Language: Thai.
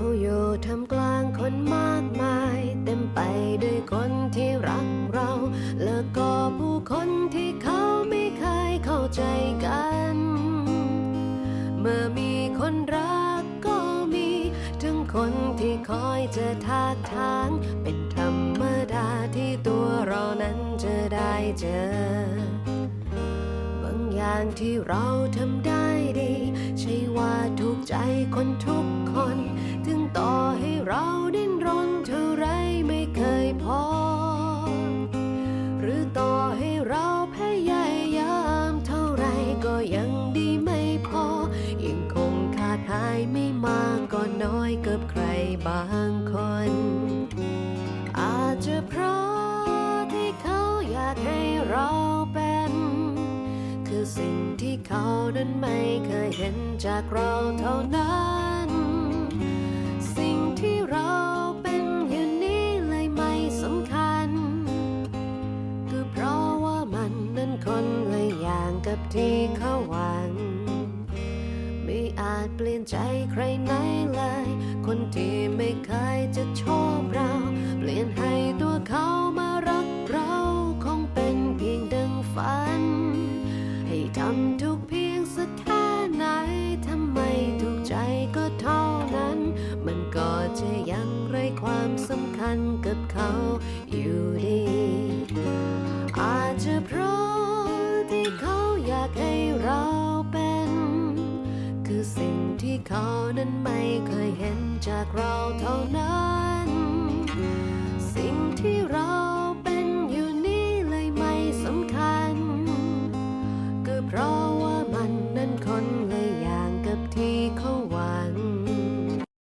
เราอยู่ทำกลางคนมากมาย เต็มไปด้วยคนที่รักเรา แล้วก็ผู้คนที่เขาไม่เคยเข้าใจกัน เมื่อมีคนรักก็มีถึงคนที่คอยจะทักทาง เป็นธรรมดาที่ตัวเรานั้นจะได้เจอบางอย่างที่เราทำได้ดี ใช่ว่าถูกใจคนทุก อยกับใครบางคน อาจจะเพราะที่เขาอยากให้เราเป็น คือสิ่งที่เขานั้นไม่เคยเห็นจากเราเท่านั้น สิ่งที่เราเป็นอยู่นี้เลยไม่สำคัญก็เพราะว่ามันนั้นคนละอย่างกับที่เขาหวัง อาจเปลี่ยนใจใครไหนเลย คนที่ไม่เคยจะชอบเรา เปลี่ยนให้ตัวเขามารักเราคงเป็นเพียงดังฝัน ให้ทำทุกเพียงสักแค่ไหนทำไมถูกใจก็เท่านั้น มันก็จะยังไรความสำคัญกับเขาอยู่ดี อาจจะเพราะที่เขาอยากให้เรา่เขานั้นไม่เคยเห็นจากเราเท่านั้น สิ่งที่เราเป็นอยู่นี้เลยไม่สำคัญ ก็เพราะว่ามันนั้นคนเลยอย่างกับที่เขา